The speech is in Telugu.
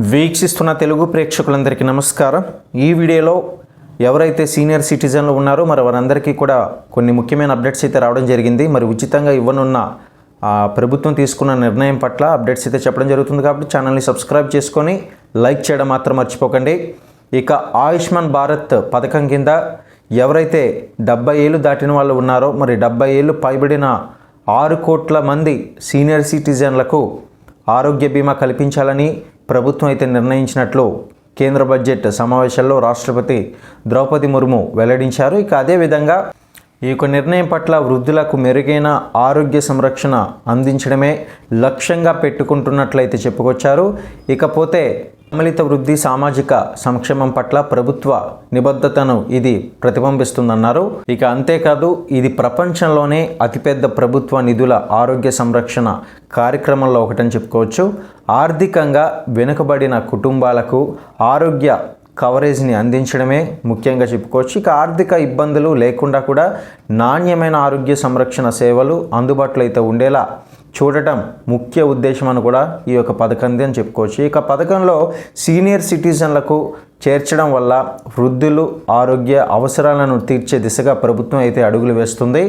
వీక్షిస్తున్న తెలుగు ప్రేక్షకులందరికీ నమస్కారం. ఈ వీడియోలో ఎవరైతే సీనియర్ సిటిజన్లు ఉన్నారో మరి వారందరికీ కూడా కొన్ని ముఖ్యమైన అప్డేట్స్ అయితే రావడం జరిగింది. మరి ఉచితంగా ఇవ్వనున్న ఆ, ప్రభుత్వం తీసుకున్న నిర్ణయం పట్ల అప్డేట్స్ అయితే చెప్పడం జరుగుతుంది కాబట్టి ఛానల్ని సబ్స్క్రైబ్ చేసుకొని లైక్ చేయడం మాత్రం మర్చిపోకండి. ఇక ఆయుష్మాన్ భారత్ పథకం కింద ఎవరైతే డెబ్బై ఏళ్ళు దాటిన వాళ్ళు ఉన్నారో మరి డెబ్బై ఏళ్ళు పైబడిన ఆరు కోట్ల మంది సీనియర్ సిటిజన్లకు ఆరోగ్య బీమా కల్పించాలని ప్రభుత్వం అయితే నిర్ణయించినట్లు కేంద్ర బడ్జెట్ సమావేశాల్లో రాష్ట్రపతి ద్రౌపది ముర్ము వెల్లడించారు. ఇక అదేవిధంగా ఈ యొక్క నిర్ణయం పట్ల వృద్ధులకు మెరుగైన ఆరోగ్య సంరక్షణ అందించడమే లక్ష్యంగా పెట్టుకుంటున్నట్లయితే చెప్పుకొచ్చారు. ఇకపోతే సమ్మిళిత వృద్ధి సామాజిక సంక్షేమం పట్ల ప్రభుత్వ నిబద్ధతను ఇది ప్రతిబింబిస్తుందన్నారు. ఇక అంతేకాదు ఇది ప్రపంచంలోనే అతిపెద్ద ప్రభుత్వ నిధుల ఆరోగ్య సంరక్షణ కార్యక్రమంలో ఒకటని చెప్పుకోవచ్చు. ఆర్థికంగా వెనుకబడిన కుటుంబాలకు ఆరోగ్య కవరేజ్ని అందించడమే ముఖ్యంగా చెప్పుకోవచ్చు. ఇక ఆర్థిక ఇబ్బందులు లేకుండా కూడా నాణ్యమైన ఆరోగ్య సంరక్షణ సేవలు అందుబాటులో అయితే ఉండేలా చూడటం ముఖ్య ఉద్దేశం అని కూడా ఈ యొక్క పథకంది అని చెప్పుకోవచ్చు. ఇక పథకంలో సీనియర్ సిటిజన్లకు చేర్చడం వల్ల వృద్ధులు ఆరోగ్య అవసరాలను తీర్చే దిశగా ప్రభుత్వం అయితే అడుగులు వేస్తుంది.